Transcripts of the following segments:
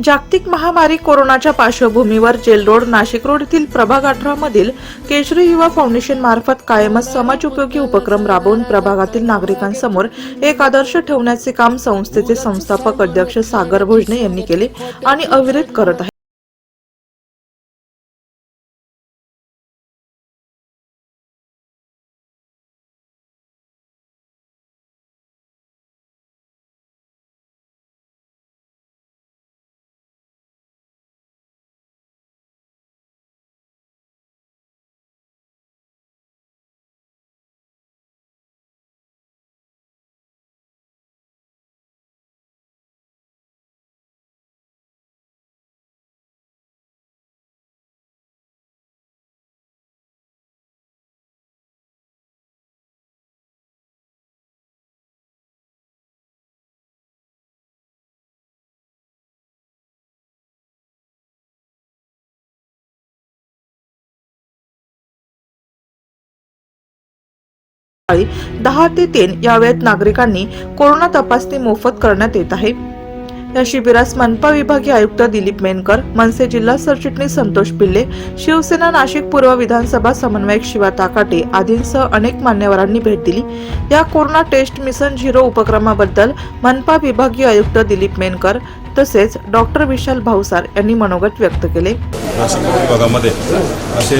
जागतिक महामारी कोरोनाच्या पार्श्वभूमीवर जेल रोड नाशिक रोड येथील प्रभाग अठरा मधील केशरी युवा फाउंडेशन मार्फत कायमच समाजोपयोगी उपक्रम राबवून प्रभागातील नागरिकांसमोर एक आदर्श ठेवण्याचे काम संस्थेचे संस्थापक अध्यक्ष सागर भोजने यांनी केले आणि अविरत करत आहे सकाळी दहा ते तीन या वेळेत नागरिकांनी कोरोना तपासणी मोफत करण्यात येत आहे. या शिबिरास मनपा विभागीय आयुक्त दिलीप मेनकर मनसे जिल्हा सरचिटणीस संतोष पिल्ले शिवसेना नाशिक पूर्व विधानसभा समन्वयक शिवा ताकाटे आदींसह अनेक मान्यवरांनी भेट दिली. या कोरोना टेस्ट मिशन झिरो उपक्रमाबद्दल मनपा विभागीय आयुक्त दिलीप मेनकर तसेच डॉक्टर विशाल भाऊसार यांनी मनोगत व्यक्त केले. नाशिक विभागामध्ये असे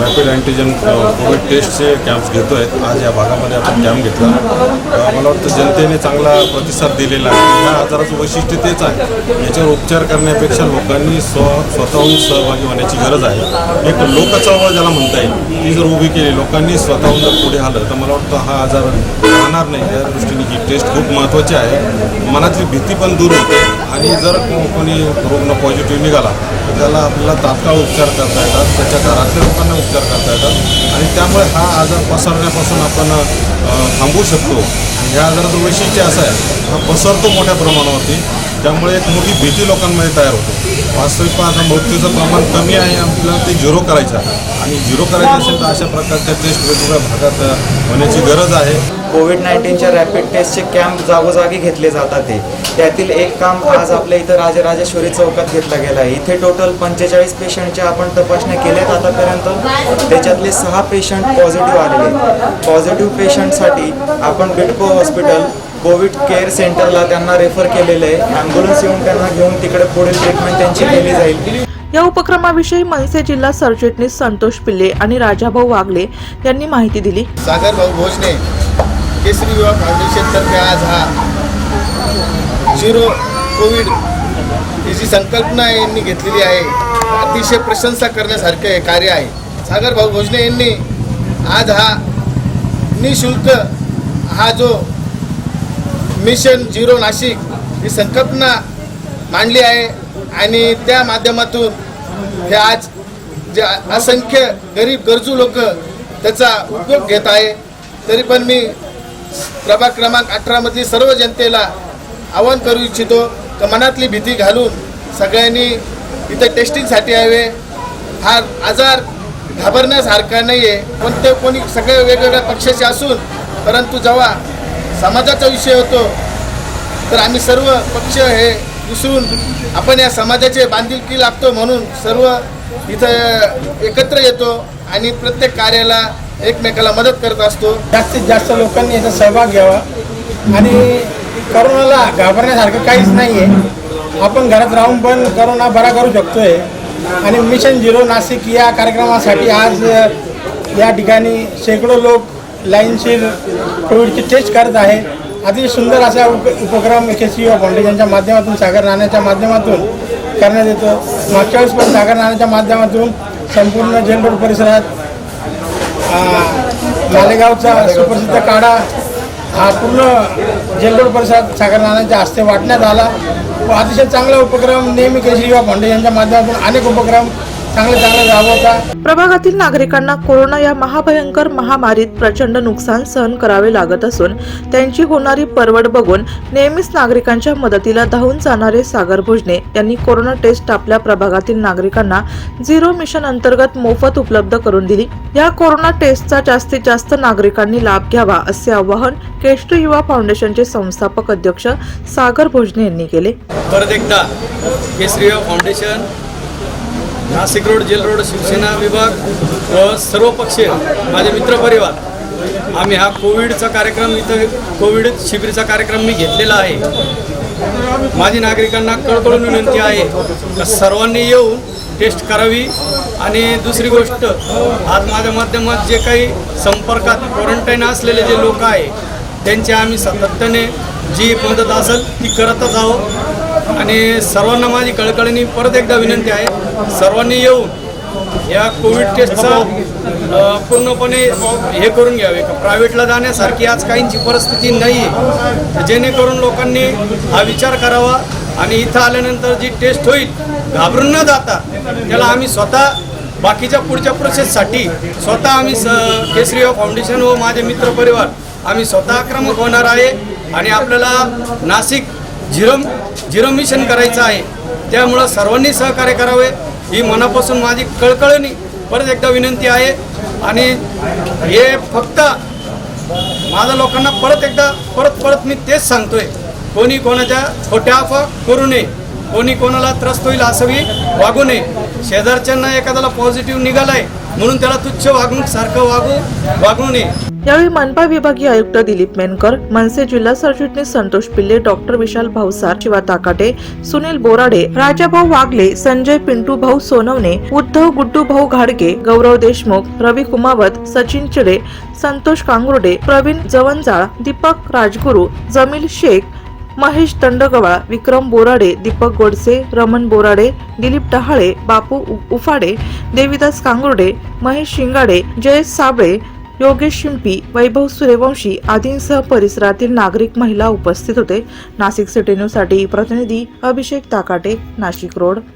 रॅपिड अँटीजन कोविड टेस्टचे कॅम्प घेतो आहेत आज या भागामध्ये आपण कॅम्प घेतला. मला वाटतं जनतेने चांगला प्रतिसाद दिलेला आहे. ह्या आजाराचं वैशिष्ट्य तेच आहे. याच्यावर उपचार करण्यापेक्षा लोकांनी स्व स्वतःहून सहभागी होण्याची गरज आहे. एक लोकचळवळ ज्याला म्हणता येईल ती जर उभी केली लोकांनी स्वतःहून जर पुढे आलं तर मला वाटतं हा आजार राहणार नाही. या दृष्टीने ही टेस्ट खूप महत्त्वाची आहे. मनातली भीती पण दूर होते आणि जर कोणी रुग्ण पॉझिटिव्ह निघाला तर त्याला आपल्याला तात्काळ उपचार करता येतात. त्याच्या घरातल्या लोकांना उपचार करता येतात. आणि त्यामुळे हा आजार पसरण्यापासून आपण थांबवू शकतो. ह्या आजाराचं वैशिष्ट्य असं आहे हा पसरतो मोठ्या प्रमाणावरती. त्यामुळे एक मोठी भीती लोकांमध्ये तयार होते. वास्तविक आता मृत्यूचं प्रमाण कमी आहे आपल्याला ते झिरो करायचं आहे. आणि झिरो करायचं असेल तर अशा प्रकारच्या टेस्ट वेगवेगळ्या भागात होण्याची गरज आहे. कोविड नाईन्टीनच्या रॅपिड टेस्टचे कॅम्प जागोजागी घेतले जातात ते त्यातील एक काम आज आपल्या इथं राजराजेश्वरी चौकात घेतला गेला आहे. इथे टोटल पंचेचाळीस पेशंटच्या आपण तपासण्या केल्यात आतापर्यंत. त्याच्यातले सहा पेशंट पॉझिटिव्ह आलेले पॉझिटिव्ह पेशंटसाठी आपण बिडको हॉस्पिटल कोविड केअर सेंटरला त्यांना रेफर केलेलं आहे. ॲम्ब्युलन्स येऊन त्यांना घेऊन तिकडे पुढील ट्रीटमेंट त्यांची केली जाईल. या उपक्रमाविषयी मनसे जिल्हा सरचिटणीस संतोष पिल्ले आणि राजाभाऊ वागले यांनी माहिती दिली. सागर भाऊ भोजने केसरी युवा फाउंडेशनतर्फे आज हा झिरो कोविड ही जी संकल्पना यांनी घेतलेली आहे. अतिशय प्रशंसा करण्यासारखे हे कार्य आहे. सागर भाऊ भोजने यांनी आज हा निशुल्क हा जो मिशन झिरो नाशिक ही संकल्पना मांडली आहे आणि त्या माध्यमातून हे आज जे असंख्य गरीब गरजू लोक त्याचा उपयोग घेत आहे. तरी पण मी प्रभाग क्रमांक अठरामधील सर्व जनतेला आवाहन करू इच्छितो तर मनातली भीती घालून सगळ्यांनी इथं टेस्टिंगसाठी यावे. हा आजार घाबरण्यासारखा नाही आहे कोणते कोणी सगळे वेगवेगळ्या पक्षाचे असून परंतु जेव्हा समाजाचा विषय होतो तर आम्ही सर्व पक्ष हे विसरून आपण या समाजाचे बांधिलकी लागतो म्हणून सर्व इथं एकत्र येतो आणि प्रत्येक कार्याला एकमेकाला मदत करत असतो. जास्तीत जास्त लोकांनी याचा सहभाग घ्यावा. आणि करोनाला घाबरण्यासारखं काहीच नाही आहे आपण घरात राहून पण करोना बरा करू शकतोय. आणि मिशन झिरो नाशिक या कार्यक्रमासाठी आज या ठिकाणी शेकडो लोक लाईनशीर कोविडची टेस्ट करत आहे. अतिशय सुंदर असा उप उपक्रम एस सी फाउंडेशनच्या माध्यमातून सागर नाण्याच्या माध्यमातून करण्यात येतो. मागच्या वेळेस पण सागर नाण्याच्या माध्यमातून संपूर्ण जेल रोड परिसरात मालेगावचा सुप्रसिद्ध काढा हा पूर्ण जेलरोड परिसरात सागर हस्ते वाटण्यात आला. व अतिशय चांगला उपक्रम नेहमी केशरीबा युवा फाउंडेशनच्या माध्यमातून अनेक उपक्रम चांगलं चांगलं राबवता प्रभागातील नागरिकांना कोरोना या महाभयंकर महामारीत प्रचंड नुकसान सहन करावे लागत असून त्यांची होणारी परवड बघून नेहमीच नागरिकांच्या मदतीला धावून जाणारे सागर भोजने यांनी कोरोना टेस्ट आपल्या प्रभागातील नागरिकांना झिरो मिशन अंतर्गत मोफत उपलब्ध करून दिली. या कोरोना टेस्टचा जास्तीत जास्त नागरिकांनी लाभ घ्यावा असे आवाहन केष्ट युवा फाउंडेशनचे संस्थापक अध्यक्ष सागर भोजने यांनी केले. परत एकदा Kesari foundation Nashik road jail road Shiv Sena विभाग व सर्व पक्षीय माझे मित्रपरिवार आम्ही हा कोविडचा कार्यक्रम इथं कोविड शिबिरचा कार्यक्रम मी घेतलेला आहे. माझी नागरिकांना कळकळून विनंती आहे का सर्वांनी येऊन टेस्ट करावी. आणि दुसरी गोष्ट आज माझ्या माध्यमात जे काही संपर्कात क्वारंटाईन असलेले जे लोक आहे त्यांची आम्ही सातत्याने जी मदत असेल ती करतच आहोत. आणि सर्वांना माझी कळकळीने परत एकदा विनंती आहे. सर्वांनी येऊन या कोविड टेस्टचा पूर्णपणे हे करून घ्यावे. प्रायव्हेटला जाण्यासारखी आज काहींची परिस्थिती नाही आहे जेणेकरून लोकांनी हा विचार करावा आणि इथं आल्यानंतर जी टेस्ट होईल घाबरून न जाता त्याला आम्ही स्वतः बाकीच्या पुढच्या प्रोसेससाठी स्वतः आम्ही स केसरी फाउंडेशन व माझे मित्रपरिवार आम्ही स्वतः आक्रमक होणार आहे आणि आपल्याला नाशिक झिरम झिरो मिशन करायचं आहे. त्यामुळं सर्वांनी सहकार्य करावे. ही मनापासून माझी कळकळणी परत एकदा विनंती आहे. आणि हे फक्त माझ्या लोकांना परत एकदा परत परत मी तेच सांगतोय. कोणी कोणाच्या खोट्या अफवा करू नये. कोणी कोणाला त्रस्त होईल असंही वागू नये. शेजारच्यांना एखाद्याला पॉझिटिव्ह निघालाय म्हणून त्याला तुच्छ वागणूक सारखं वागू वागणू नये. यावेळी मनपा विभागीय आयुक्त दिलीप मेनकर मनसे जिल्हा सरचिटणीस संतोष पिल्ले डॉक्टर विशाल भाऊसार शिवा ताकाटे सुनील बोराडे राजाभाऊ वागले संजय पिंटू भाऊ सोनवणे उद्धव गुड्डू भाऊ घाडगे गौरव देशमुख रवी कुमावत सचिन चिडे संतोष कांगुर्डे प्रवीण जवंजाळ दीपक राजगुरू जमील शेख महेश तंडगवाळ विक्रम बोराडे दीपक गोडसे रमण बोराडे दिलीप डहाळे बापू उ- उफाडे देविदास कांगुर्डे महेश शिंगाडे जयेश साबळे योगेश शिंपी वैभव सूर्यवंशी आदींसह परिसरातील नागरिक महिला उपस्थित होते. नाशिक सिटी न्यूजसाठी प्रतिनिधी अभिषेक ताकाटे नाशिक रोड.